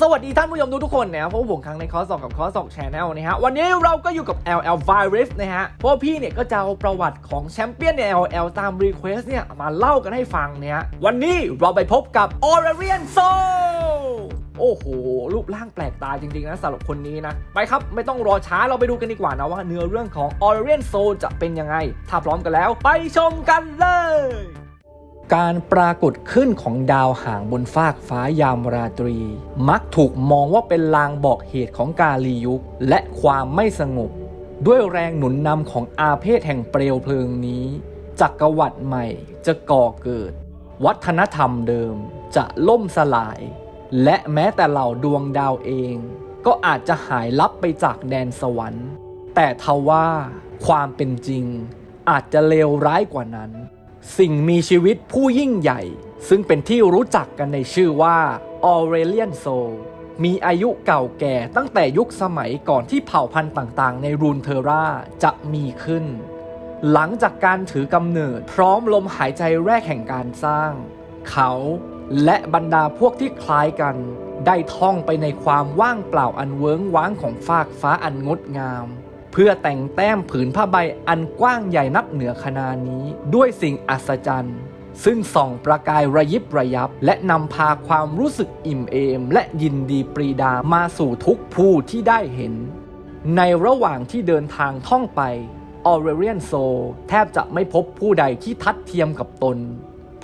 สวัสดีท่านผู้ชมทุกๆคนนะครับพบกับผมครั้งในคอสองกับคอสองแชนแนลนะฮะวันนี้เราก็อยู่กับ LL Virus นะฮะเพราะพี่เนี่ยก็จะเอาประวัติของแชมเปี้ยนใน LL ตามรีเควสเนี่ยมาเล่ากันให้ฟังเนี่ยวันนี้เราไปพบกับ o r a r i a n Soul โอ้โห รูปร่างแปลกตาจริงๆนะสำหรับคนนี้นะ ไปครับ ไม่ต้องรอช้าเราไปดูกันดีกว่านะว่าเนื้อเรื่องของ o r a r i a n Soul จะเป็นยังไง ถ้าพร้อมกันแล้วไปชมกันเลย การปรากฏขึ้นของดาวหางบนฟากฟ้ายามราตรี มักถูกมองว่าเป็นลางบอกเหตุของกาลียุค และความไม่สงบ ด้วยแรงหนุนนำของอาเพศแห่งเปลวเพลิงนี้ จักรวรรดิใหม่จะก่อเกิด วัฒนธรรมเดิมจะล่มสลาย และแม้แต่เหล่าดวงดาวเอง ก็อาจจะหายลับไปจากแดนสวรรค์ แต่ทว่าความเป็นจริงอาจจะเลวร้ายกว่านั้น สิ่งมีชีวิตผู้ยิ่งใหญ่ ซึ่งเป็นที่รู้จักกันในชื่อว่าออเรเลียนโซมีอายุเก่าแก่ตั้งแต่ยุคสมัยก่อนที่เผ่าพันธุ์ต่างๆ ในรูนเทอร่าจะมีขึ้น หลังจากการถือกำเนิดพร้อมลมหายใจแรกแห่งการสร้าง เขาและบรรดาพวกที่คล้ายกัน ได้ท่องไปในความว่างเปล่าอันเวิ้งว้างของฟากฟ้าอันงดงาม พื่อแต่งแต้มผืนผ้าใบอันกว้างใหญ่นับเหนือคณานี้ ด้วยสิ่งอัศจรรย์ ซึ่งส่องประกายระยิบระยับ และนำพาความรู้สึกอิ่มเอม และยินดีปรีดามาสู่ทุกผู้ที่ได้เห็น ในระหว่างที่เดินทางท่องไปออเรเรียนโซแทบจะไม่พบผู้ใดที่ทัดเทียมกับตน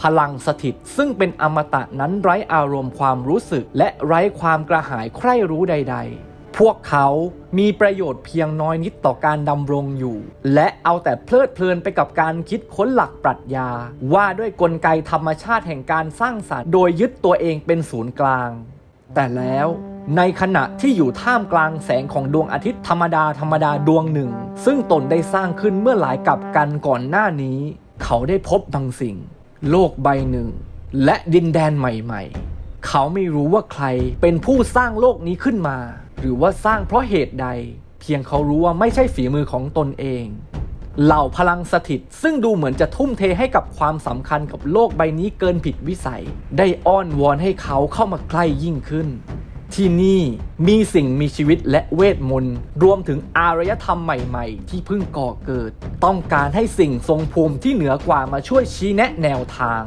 พลังสถิตซึ่งเป็นอมตะนั้นไร้อารมณ์ความรู้สึก และไร้ความกระหายใคร่รู้ใด ๆ พวกเขามีประโยชน์เพียงน้อยนิดต่อการดำรงอยู่ และเอาแต่เพลิดเพลินไปกับการคิดค้นหลักปรัชญา ว่าด้วยกลไกธรรมชาติแห่งการสร้างสรรค์ โดยยึดตัวเองเป็นศูนย์กลาง แต่แล้วในขณะที่อยู่ท่ามกลางแสงของดวงอาทิตย์ธรรมดาธรรมดาดวงหนึ่ง ซึ่งตนได้สร้างขึ้นเมื่อหลายกับกันก่อนหน้านี้ เขาได้พบบางสิ่ง โลกใบหนึ่ง และดินแดนใหม่ ๆ เขาไม่รู้ว่าใครเป็นผู้สร้างโลกนี้ขึ้นมา หรือว่าสร้างเพราะเหตุใด เพียงเขารู้ว่าไม่ใช่ฝีมือของตนเอง เหล่าพลังสถิตซึ่งดูเหมือนจะทุ่มเทให้กับความสำคัญกับโลกใบนี้เกินผิดวิสัย ได้อ้อนวอนให้เขาเข้ามาใกล้ยิ่งขึ้น ที่นี่มีสิ่งมีชีวิตและเวทมนต์รวมถึงอารยธรรมใหม่ๆ ที่เพิ่งก่อเกิด ต้องการให้สิ่งทรงภูมิที่เหนือกว่ามาช่วยชี้แนะแนวทาง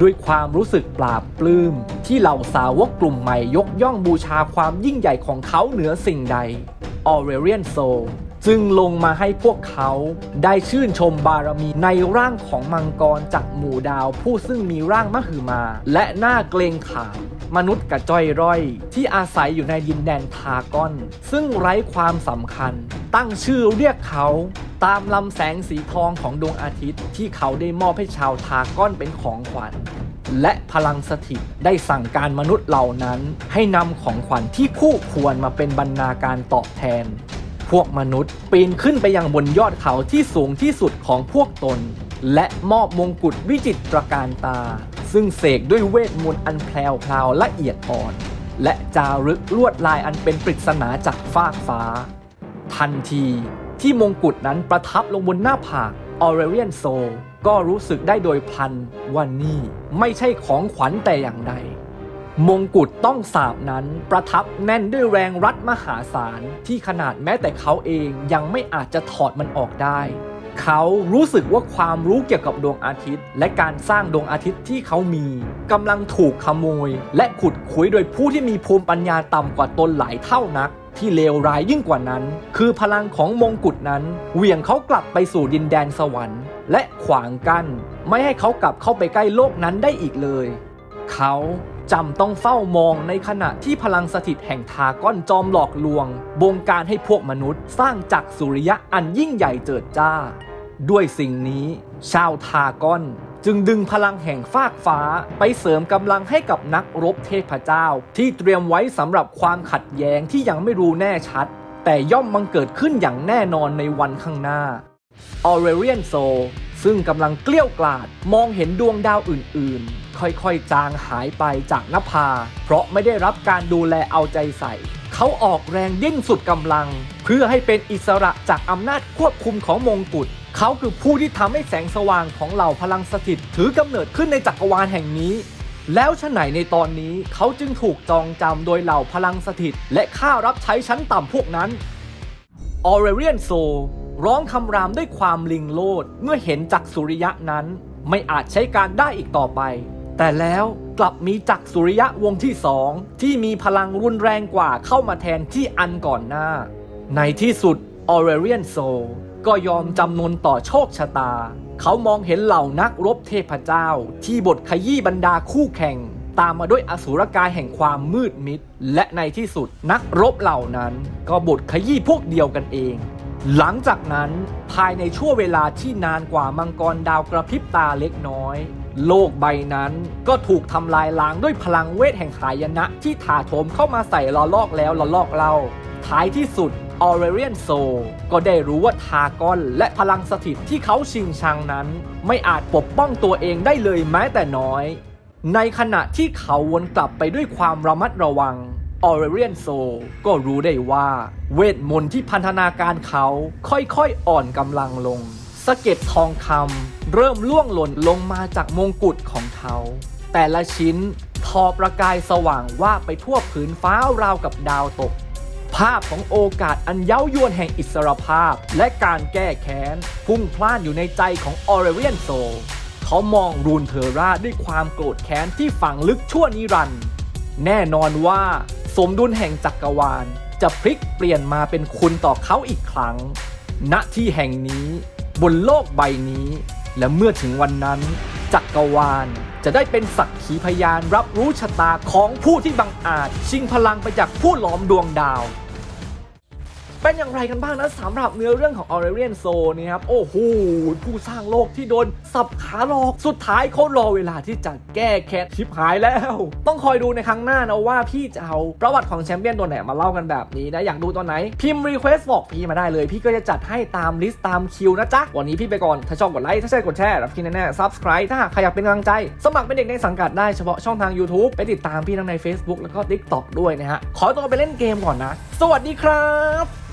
ด้วยความรู้สึกปราบปลื้ม ที่เหล่าสาวกกลุ่มใหม่ยกย่องบูชาความยิ่งใหญ่ของเขาเหนือสิ่งใดออเรเรียนโซจึงลงมาให้พวกเขาได้ชื่นชมบารมีในร่างของมังกรจากหมู่ดาวผู้ซึ่งมีร่างมหึมา และหน้าเกรงขาม มนุษย์กระจ้อยร่อย ที่อาศัยอยู่ในดินแดนทากอน ซึ่งไร้ความสำคัญ ตั้งชื่อเรียกเขาตามลำแสงสีทองของดวงอาทิตย์ ที่เขาได้มอบให้ชาวทากอนเป็นของขวัญ และพลังสถิตได้สั่งการมนุษย์เหล่านั้น ให้นำของขวัญที่คู่ควรมาเป็นบรรณาการตอบแทน พวกมนุษย์ปีนขึ้นไปยังบนยอดเขาที่สูงที่สุดของพวกตน และมอบมงกุฎวิจิตรการตา ซึ่งเสกด้วยเวทมนต์อันแพรวพราวละเอียดอ่อน และจารึกลวดลายอันเป็นปริศนาจากฟากฟ้า ทันทีที่มงกุฎนั้นประทับลงบนหน้าผากออเรเรียนโซก็รู้สึกได้โดยพลันว่านี่ไม่ใช่ของขวัญแต่อย่างใด มงกุฎต้องสาบนั้นประทับแน่นด้วยแรงรัดมหาศาลที่ขนาดแม้แต่เขาเองยังไม่อาจจะถอดมันออกได้ เขารู้สึกว่าความรู้เกี่ยวกับดวงอาทิตย์ และการสร้างดวงอาทิตย์ที่เขามีกำลังถูกขโมย และขุดคุยโดยผู้ที่มีภูมิปัญญาต่ำกว่าตนหลายเท่านักที่เลวร้ายยิ่งกว่านั้น คือพลังของมงกุฎนั้น เหวี่ยงเขากลับไปสู่ดินแดนสวรรค์ และขวางกัน้น ไม่ให้เขากลับเข้าไปใกล้โลกนั้นได้อีกเลย เขา จำต้องเฝ้ามองในขณะที่พลังสถิตแห่งทาก้อนจอมหลอกลวง บงการให้พวกมนุษย์ สร้างจักรสุริยะอันยิ่งใหญ่เจิดจ้า ด้วยสิ่งนี้ ชาวทาก้อนจึงดึงพลังแห่งฟากฟ้าไปเสริมกำลังให้กับนักรบเทพเจ้า ที่เตรียมไว้สำหรับความขัดแย้งที่ยังไม่รู้แน่ชัด แต่ย่อมบังเกิดขึ้นอย่างแน่นอนในวันข้างหน้าออเรเรียนโซึ่งกำลังเกลี้ยวกล่อดมองเห็นดวงดาวอื่นๆ ค่อยๆ จางหายไปจากนภา เพราะไม่ได้รับการดูแลเอาใจใส่ เขาออกแรงดิ้นสุดกำลัง เพื่อให้เป็นอิสระจากอำนาจควบคุมของมงกุฎเขาคือผู้ที่ทำให้แสงสว่างของเหล่าพลังสถิตถือกำเนิดขึ้นในจักรวาลแห่งนี้ แล้วฉะไหนในตอนนี้เขาจึงถูกจองจำโดยเหล่าพลังสถิตและข้ารับใช้ชั้นต่ำพวกนั้นออเรเรียนโซ ร้องคำรามด้วยความลิงโลดเมื่อเห็นจักรสุริยะนั้น ไม่อาจใช้การได้อีกต่อไป แต่แล้วกลับมีจักรสุริยะวงที่สองที่มีพลังรุนแรงกว่าเข้ามาแทนที่อันก่อนหน้า ในที่สุดออเรเรียนโซก็ยอมจำนนต่อโชคชะตา เขามองเห็นเหล่านักรบเทพเจ้า ที่บทขยี้บรรดาคู่แข่ง ตามมาด้วยอสุรกายแห่งความมืดมิด และในที่สุดนักรบเหล่านั้น ก็บทขยี้พวกเดียวกันเอง หลังจากนั้นภายในช่วงเวลาที่นานกว่ามังกรดาวกระพริบตาเล็กน้อย โลกใบนั้นก็ถูกทำลายล้างด้วยพลังเวทแห่งหายนะที่ถาโถมเข้ามาใส่ละลอกแล้วละลอกเล่า ท้ายที่สุดออเรเรียนโซก็ได้รู้ว่าทากอนและพลังสถิตที่เขาชิงชังนั้น ไม่อาจปกป้องตัวเองได้เลยแม้แต่น้อย ในขณะที่เขาวนกลับไปด้วยความระมัดระวัง ออเรเรียนโซก็รู้ได้ว่า เวทมนต์ที่พันธนาการเขาค่อยๆ อ่อนกำลังลงสะเก็ดทองคำเริ่มล่วงหล่นลงมาจากมงกุฎของเขา แต่ละชิ้นทอประกายสว่างว่าไปทั่วผืนฟ้าราวกับดาวตก ภาพของโอกาสอันเย้ายวนแห่งอิสรภาพ และการแก้แค้น พุ่งพล่านอยู่ในใจของออเรเรียนโซเขามองรูนเทอร่าด้วยความโกรธแค้นที่ฝังลึกชั่วนิรันดร์แน่นอนว่า สมดุลแห่งจักรวาล จะพลิกเปลี่ยนมาเป็นคุณต่อเขาอีกครั้ง ณที่แห่งนี้ บนโลกใบนี้ และเมื่อถึงวันนั้น จักรวาลจะได้เป็นสักขีพยานรับรู้ชะตาของผู้ที่บังอาจ ชิงพลังไปจากผู้ล้อมดวงดาว เป็นอย่างไรกันบ้างนะสำหรับเนื้อเรื่องของ Aurelian Soul นี่ครับ โอ้โห ผู้สร้างโลกที่โดนสับขาหลอกสุดท้ายเขารอเวลาที่จะแก้แค้นชิบหายแล้ว ต้องคอยดูในครั้งหน้านะว่าพี่จะเอาประวัติของแชมเปี้ยนตัวไหนมาเล่ากันแบบนี้นะอยากดูตัวไหน พิมพ์ request บอกพี่มาได้เลย พี่ก็จะจัดให้ตามลิสต์ตามคิวนะจ๊ะ วันนี้พี่ไปก่อน ถ้าชอบกดไลค์ถ้าใช่กดแชร์รับพี่แน่ๆ subscribe ถ้าหากใครอยากเป็นกำลังใจ สมัครเป็นเด็กในสังกัดได้เฉพาะช่องทาง YouTube ไปติดตามพี่ทั้งใน Facebook แล้วก็ TikTok ด้วยนะฮะขอตัวไปเล่นเกมก่อนนะ สวัสดีครับ